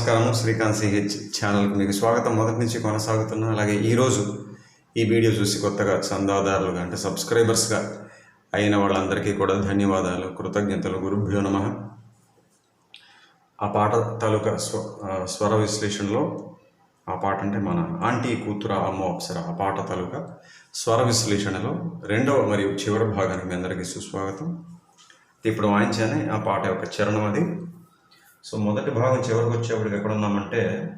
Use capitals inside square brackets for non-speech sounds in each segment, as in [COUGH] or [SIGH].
నమస్కారం శ్రీకాంత్ సిహెచ్ ఛానల్కి మీకు స్వాగతం. మొదటి నుంచి కొనసాగుతున్నా అలాగే ఈరోజు ఈ వీడియో చూసి కొత్తగా చందాదారులుగా అంటే సబ్స్క్రైబర్స్గా అయిన వాళ్ళందరికీ కూడా ధన్యవాదాలు. కృతజ్ఞతలు. గురుభ్యో నమ. ఆ పాట తాలూకా స్వ స్వర విశ్లేషణలో ఆ పాట అంటే మన ఆంటీ కూతుర అమ్మ అప్సర. ఆ పాట తాలూకా స్వర విశ్లేషణలో రెండవ మరియు చివరి భాగానికి మీ అందరికీ సుస్వాగతం. ఇప్పుడు వాయించానే ఆ పాట యొక్క చరణం అది. సో మొదటి భాగం చివరికి వచ్చేప్పటికి ఎక్కడ ఉన్నామంటే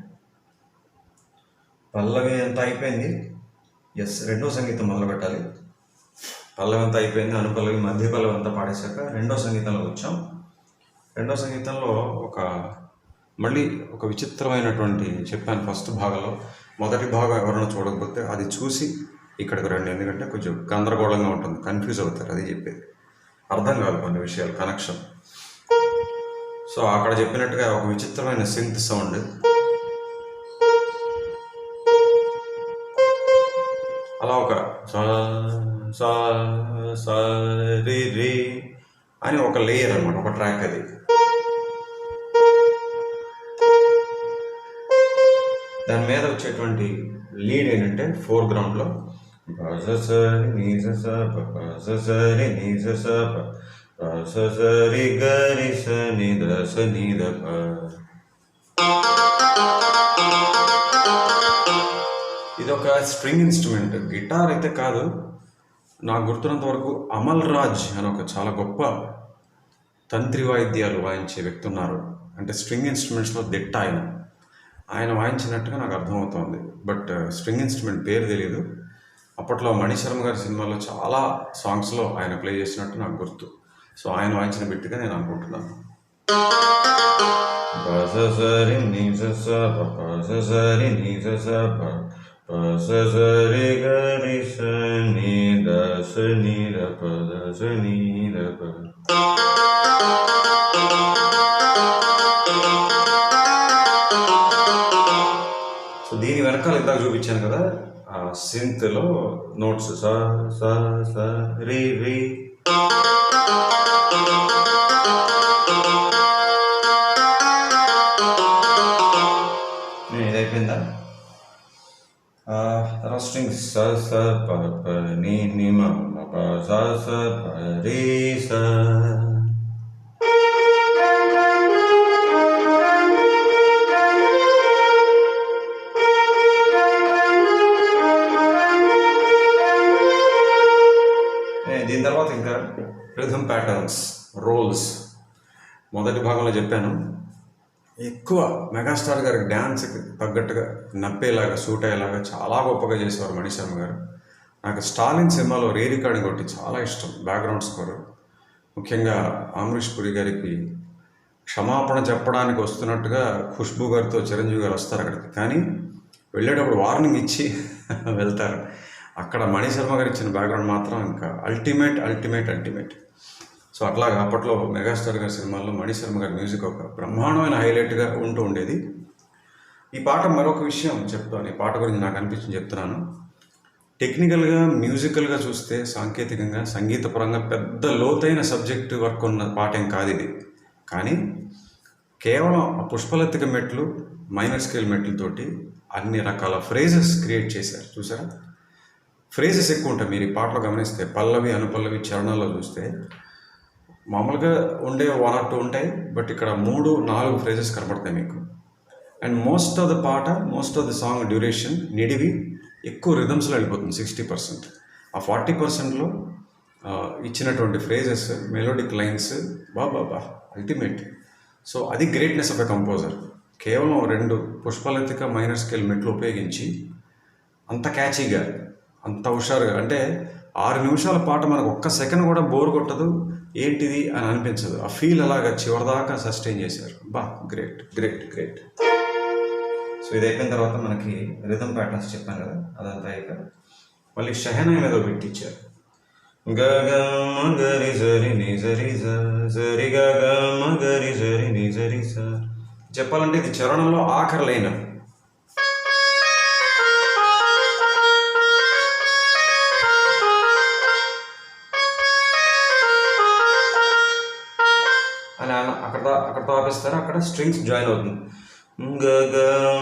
పల్లవి ఎంత అయిపోయింది? ఎస్ రెండో సంగీతం మొదలు పెట్టాలి. పల్లవి అంతా అయిపోయింది? అనుపల్లవి మధ్య పల్లవి అంతా పాడేశాక రెండో సంగీతంలో వచ్చాం. రెండో సంగీతంలో ఒక మళ్ళీ ఒక విచిత్రమైనటువంటి చెప్పాను ఫస్ట్ భాగంలో. మొదటి భాగం ఎవరైనా చూడకపోతే అది చూసి ఇక్కడికి రండి. ఎందుకంటే కొంచెం గందరగోళంగా ఉంటుంది. కన్ఫ్యూజ్ అవుతారు. అది చెప్పేది. అర్థం కాదు కొన్ని విషయాలు. కనెక్షన్. సో అక్కడ చెప్పినట్టుగా ఒక విచిత్రమైన సింత్ సౌండ్ అలా ఒక రి అని ఒక లేయర్ అనమాట ఒక ట్రాక్ అది. దాని మీద వచ్చేటువంటి లీడ్ ఏంటంటే ఫోర్ గ్రౌండ్లో సరి గరి సరి గరి సని ద ఇది ఒక స్ట్రింగ్ ఇన్స్ట్రుమెంట్. గిటార్ అయితే కాదు నాకు గుర్తున్నంత వరకు అమల్ రాజ్ అని ఒక చాలా గొప్ప తంత్రి వాయిద్యాలు వాయించే వ్యక్తి ఉన్నారు. అంటే స్ట్రింగ్ ఇన్స్ట్రుమెంట్స్లో దిట్ట ఆయన. ఆయన వాయించినట్టుగా నాకు అర్థమవుతోంది. బట్ స్ట్రింగ్ ఇన్స్ట్రుమెంట్ పేరు తెలియదు అప్పట్లో మణిశర్మ గారి సినిమాలో చాలా సాంగ్స్లో ఆయన ప్లే చేసినట్టు నాకు గుర్తు. సో ఆయన వాయించిన బిట్టుగా నేను అనుకుంటున్నాను. సరి నీ స సరి నీ స సరి గరి స స నీ ద సో దీని వెనకాల ఇందాక చూపించాను కదా ఆ సింత్లో నోట్స్ స స స రి రి స స ప ప ని ని మ మ ప స స ప రి దీని తర్వాత ఇంకా రిథమ్ ప్యాటర్న్స్ రోల్స్. మొదటి భాగంలో చెప్పాను. ఎక్కువ మెగాస్టార్ గారికి డ్యాన్స్కి తగ్గట్టుగా నప్పేలాగా సూట్ అయ్యేలాగా చాలా గొప్పగా చేసేవారు మణిశర్మ గారు. నాకు స్టాలిన్ సినిమాలో రే రికార్డింగ్ ఒకటి చాలా ఇష్టం బ్యాక్గ్రౌండ్ స్కోర్. ముఖ్యంగా అమరీష్ పురి గారికి క్షమాపణ చెప్పడానికి వస్తున్నట్టుగా ఖుష్బు గారితో చిరంజీవి గారు వస్తారు అక్కడికి. కానీ వెళ్ళేటప్పుడు వార్నింగ్ ఇచ్చి [LAUGHS] వెళ్తారు. అక్కడ మణిశర్మ గారు ఇచ్చిన బ్యాక్గ్రౌండ్ మాత్రం ఇంకా అల్టిమేట్ అల్టిమేట్ అల్టిమేట్ సో అట్లాగా అప్పట్లో మెగాస్టార్ గారి సినిమాల్లో మణిశర్మ గారి మ్యూజిక్ ఒక బ్రహ్మాండమైన హైలైట్గా ఉంటూ ఉండేది. ఈ పాట మరొక విషయం చెప్తాను. ఈ పాట గురించి నాకు అనిపించింది చెప్తున్నాను. టెక్నికల్గా మ్యూజికల్గా చూస్తే సాంకేతికంగా సంగీతపరంగా పెద్ద లోతైన సబ్జెక్ట్ వర్క్ ఉన్న పాట ఏం కాదు ఇది. కానీ కేవలం ఆ పుష్పలతిక మెట్లు మైనర్ స్కేల్ మెట్లతోటి అన్ని రకాల ఫ్రేజెస్ క్రియేట్ చేశారు. చూసారా? ఫ్రేజెస్ ఎక్కువ ఉంటాయి. మీరు ఈ పాటలో గమనిస్తే పల్లవి అనుపల్లవి చరణాల్లో చూస్తే మామూలుగా ఉండే వన్ ఆర్ టూ ఉంటాయి బట్ ఇక్కడ మూడు నాలుగు ఫ్రేజెస్ కనబడతాయి మీకు. అండ్ మోస్ట్ ఆఫ్ ద పాట most of the song duration నిడివి ఎక్కువ రిథమ్స్లో వెళ్ళిపోతుంది సిక్స్టీ పర్సెంట్ ఆ ఫార్టీ పర్సెంట్లో ఇచ్చినటువంటి ఫ్రేజెస్ మెలోడిక్ లైన్స్ బా బా బా అల్టిమేట్ సో అది గ్రేట్నెస్ ఆఫ్ ఎ కంపోజర్ కేవలం రెండు పుష్పలతిక మైనర్ స్కేల్ మెట్లు ఉపయోగించి అంత క్యాచీగా అంత హుషారుగా అంటే ఆరు నిమిషాల పాట మనకు ఒక్క సెకండ్ కూడా బోర్ కొట్టదు ఏంటిది అని అనిపించదు. ఆ ఫీల్ అలాగా చివరిదాకా సస్టైన్ చేశారు. బా గ్రేట్ గ్రేట్ గ్రేట్. సో ఇది అయిపోయిన తర్వాత మనకి రిథమ్ ప్యాటర్న్స్ చెప్పాను కదా అదంతా అయ్యాక మళ్ళీ షహనా మీద పెట్టించారు ఇచ్చారు. గ గరి జరి ని జరి జ గ గ మ గరి జరి ని జరి చెప్పాలంటే ఇది చరణంలో ఆఖరి లైన్ నాన్న అక్కడ అక్కడతో ఆపేస్తాను అక్కడ స్ట్రింగ్స్ జాయిన్ అవుతుంది. గ గ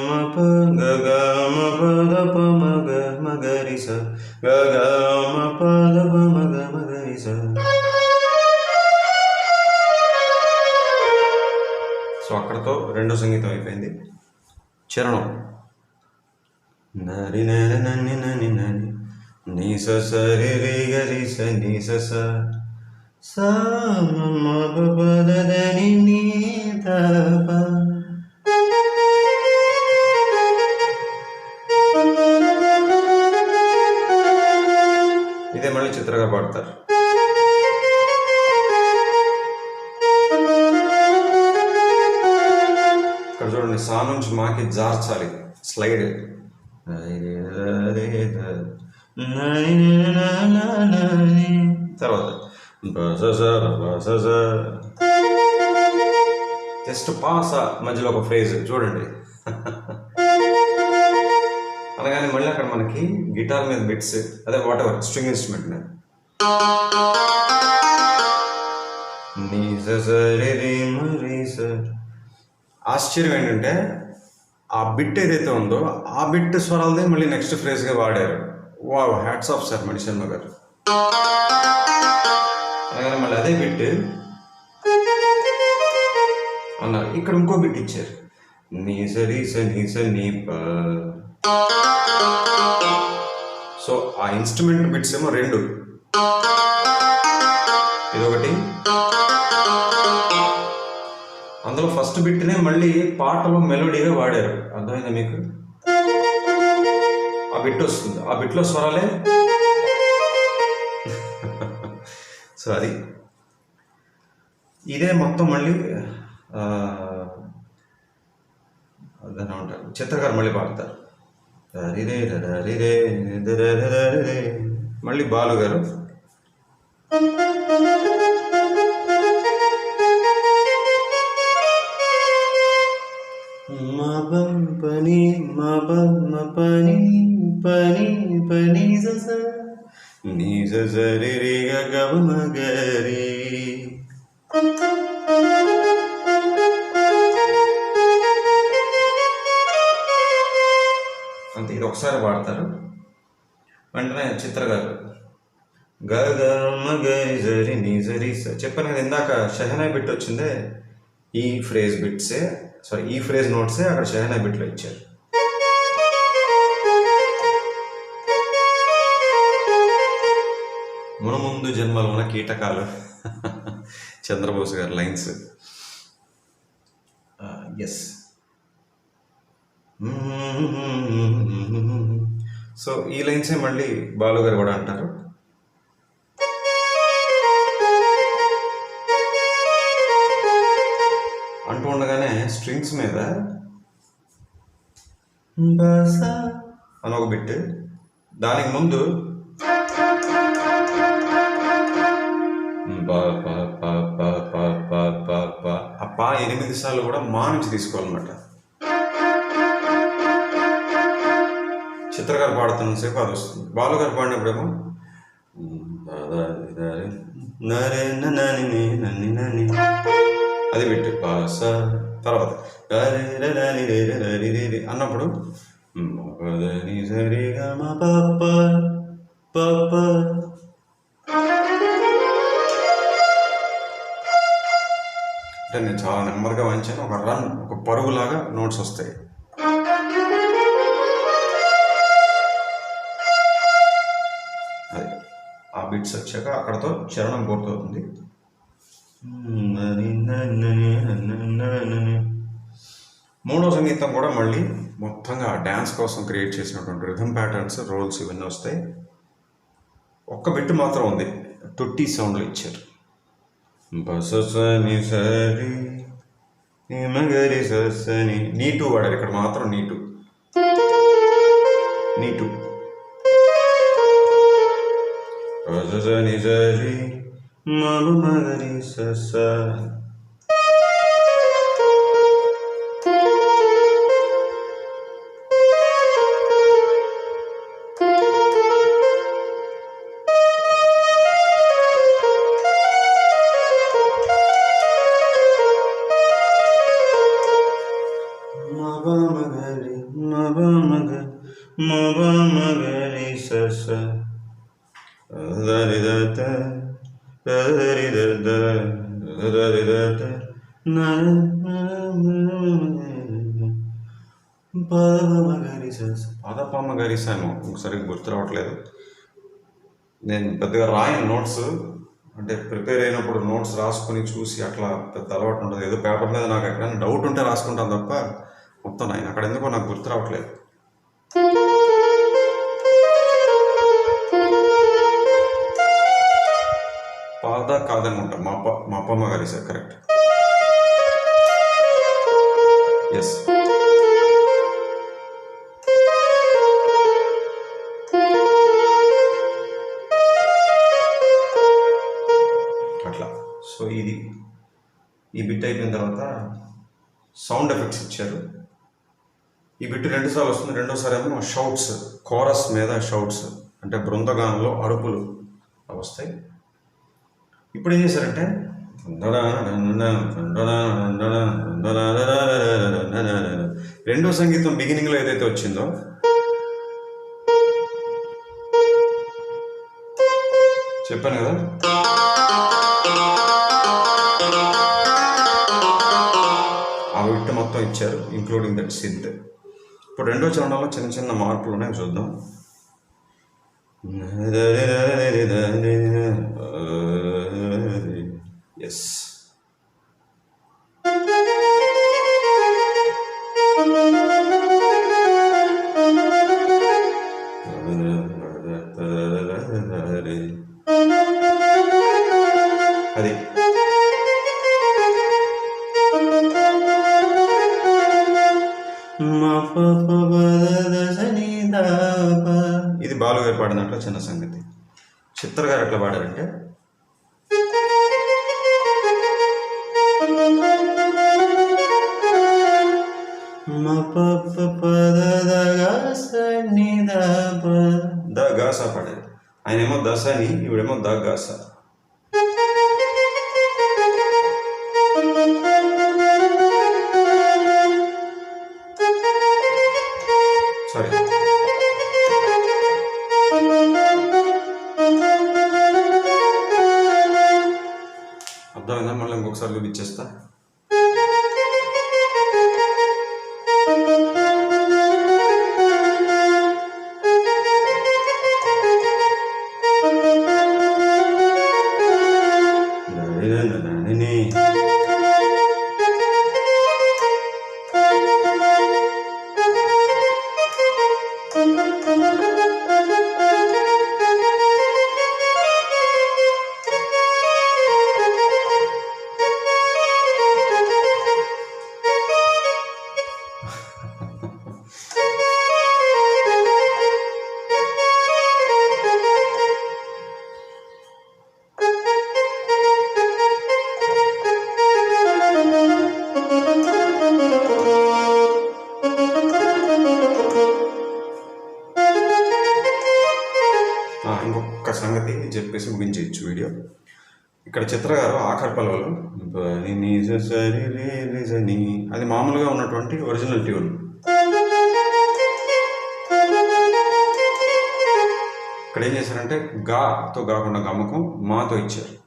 మ ప గ గ మ ప గ ప మ గ మ గ రి స. గ గ మ ప గ ప మ గ మ గ రి స. సో అక్కడతో రెండో సంగీతం అయిపోయింది. చరణం. నరి నరి నని నని నని. నీ స సరి రి గ రి స నీ స స. స మ మ ఇదే మళ్ళీ చిత్రగా పాడతారు. ఇక్కడ చూడండి సా నుంచి మాకి జార్చాలి స్లైడ్. తర్వాత జస్ట్ పాస మధ్యలో ఒక ఫ్రేజ్ చూడండి. అలాగని మళ్ళీ అక్కడ మనకి గిటార్ మీద బిట్స్ అదే వాట్ ఎవర్ స్ట్రింగ్ ఇన్స్ట్రుమెంట్ మీద ఆశ్చర్యం ఏంటంటే ఆ బిట్ ఏదైతే ఉందో ఆ బిట్ స్వరాలదే మళ్ళీ నెక్స్ట్ ఫ్రేజ్గా వాడారు. వా హ్యాట్స్ ఆఫ్ సార్ మణిశర్మ గారు. అలాగే మళ్ళీ అదే బిట్ అన్నారు. ఇక్కడ ఇంకో బిట్ ఇచ్చారు. నీ సరి స నీ నీ సో ఆ ఇన్స్ట్రుమెంట్ బిట్స్ ఏమో రెండు. ఇదొకటి. అందులో ఫస్ట్ బిట్నే మళ్ళీ పాటలో మెలోడీగా వాడారు. అర్థమైందా మీకు? ఆ బిట్ వస్తుంది. ఆ బిట్లో స్వరాలే సో అది ఇదే మొత్తం మళ్ళీ ఆ, దాన్ని ఉంటారు చిత్రకారు మళ్ళీ పాడతారు. దరిరే దరిరే దరరరరే. మళ్ళీ బాలు గారు. మబం పని మబం పని పని పని నీ జరి రే గవ అంతే ఇది ఒకసారి పాడతారు వెంటనే చిత్ర గారు గగ జరి నీ జరి చెప్పాను కదా ఇందాక షహనా బిట్ వచ్చిందే ఈ ఫ్రేజ్ బిట్సే సారీ ఈ ఫ్రేజ్ నోట్సే అక్కడ షహనా బిట్లో ఇచ్చారు. మునముందు జన్మలో ఉన్న కీటకాలు. చంద్రబోస్ గారి లైన్స్. ఎస్ సో ఈ లైన్సే మళ్ళీ బాలు గారు కూడా అంటారు. అంటూ ఉండగానే స్ట్రింగ్స్ మీద అని ఒక బిట్. దానికి ముందు బ ప ప ప ప ప ప ప. ఆ పా ఎనిమిది సార్లు కూడా మా నుంచి తీసుకోవాలన్నమాట. చిత్రగారు పాడుతున్న సేపు అది వస్తుంది. బాలుగారు పాడినప్పుడేమో? అది పెట్టు పాస తర్వాత. గరే రే రే రే రే అన్నప్పుడు మగదని సరిగా అంటే నేను చాలా నెమ్మదిగా వాయించాను. ఒక రన్ ఒక పరుగులాగా నోట్స్ వస్తాయి. అది. ఆ బిట్స్ వచ్చాక అక్కడతో చరణం పూర్తవుతుంది. మూడో సంగీతం కూడా మళ్ళీ మొత్తంగా డ్యాన్స్ కోసం క్రియేట్ చేసినటువంటి రిథమ్ ప్యాటర్న్స్ రోల్స్ ఇవన్నీ వస్తాయి. ఒక్క బిట్ మాత్రం ఉంది. తొట్టి సౌండ్లు ఇచ్చారు. బస సని సరి నిమగరి సని నీటు వాడారు ఇక్కడ మాత్రం నీటు. నీటు. బస సని సరి మలు మగరి సస. దరిదత దరిదత పదమగరి పదపమ్మ గరిసాను ఒకసారి గుర్తు రావట్లేదు. నేను పెద్దగా రాయను నోట్స్. అంటే ప్రిపేర్ అయినప్పుడు నోట్స్ రాసుకొని చూసి అట్లా పెద్ద అలవాటు ఉంటుంది ఏదో పేపర్ మీద నాకు ఎక్కడైనా డౌట్ ఉంటే రాసుకుంటాను తప్ప మొత్తం ఆయన అక్కడ ఎందుకో నాకు గుర్తు రావట్లేదు. పాద కాదనుకుంటా. మా అప్ప మా అప్పమ్మ గారి సార్ కరెక్ట్. ఎస్ అట్లా. సో ఇది ఈ బిట్ అయిపోయిన తర్వాత సౌండ్ ఎఫెక్ట్స్ ఇచ్చారు. ఈ బిట్ రెండుసార్లు వస్తుంది రెండోసారి ఏమో షౌట్స్ కోరస్ మీద షౌట్స్ అంటే బృందగానంలో అరుపులు వస్తాయి. ఇప్పుడు ఏం చేశారంటే? రెండో సంగీతం బిగినింగ్లో ఏదైతే వచ్చిందో చెప్పాను కదా? ఆ విట్టు మొత్తం ఇచ్చారు ఇంక్లూడింగ్ దట్ సిద్ధ్ ఇప్పుడు రెండో చరణంలో చిన్న చిన్న మార్పులు ఉన్నాయి చూద్దాం. ఎస్ అది ఇది బాలుగారు పాడినట్లు చిన్న సంగతి చిత్ర గారు ఎట్లా పాడారంటే ద గాసా పాడారు ఆయన ఏమో దశ అని ఇవిడేమో ద గాసా సారీ అర్థమైందా? మళ్ళీ ఇంకొకసారి చూపించేస్తా. వీడియో. ఇక్కడ చిత్ర గారు ఆఖరి ని. అది మామూలుగా ఉన్నటువంటి ఒరిజినల్ ట్యూన్. ఇక్కడ ఏం చేశారంటే గాతో కాకుండా గమ్మకం మాతో ఇచ్చారు.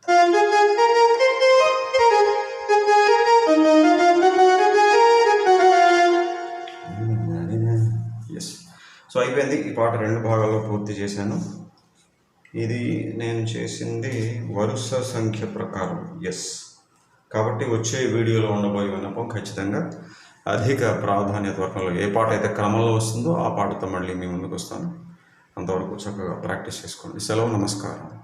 సో అయిపోయింది. ఈ పాట రెండు భాగాల్లో పూర్తి చేశాను. ఇది నేను చేసింది వరుస సంఖ్య ప్రకారం. ఎస్ కాబట్టి వచ్చే వీడియోలో ఉండబోయే విన్నపం ఖచ్చితంగా అధిక ప్రాధాన్యత వర్గంలో ఏ పాట అయితే క్రమంలో వస్తుందో ఆ పాటతో మళ్ళీ మీ ముందుకు వస్తాను. అంతవరకు చక్కగా ప్రాక్టీస్ చేసుకోండి. సెలవు నమస్కారం.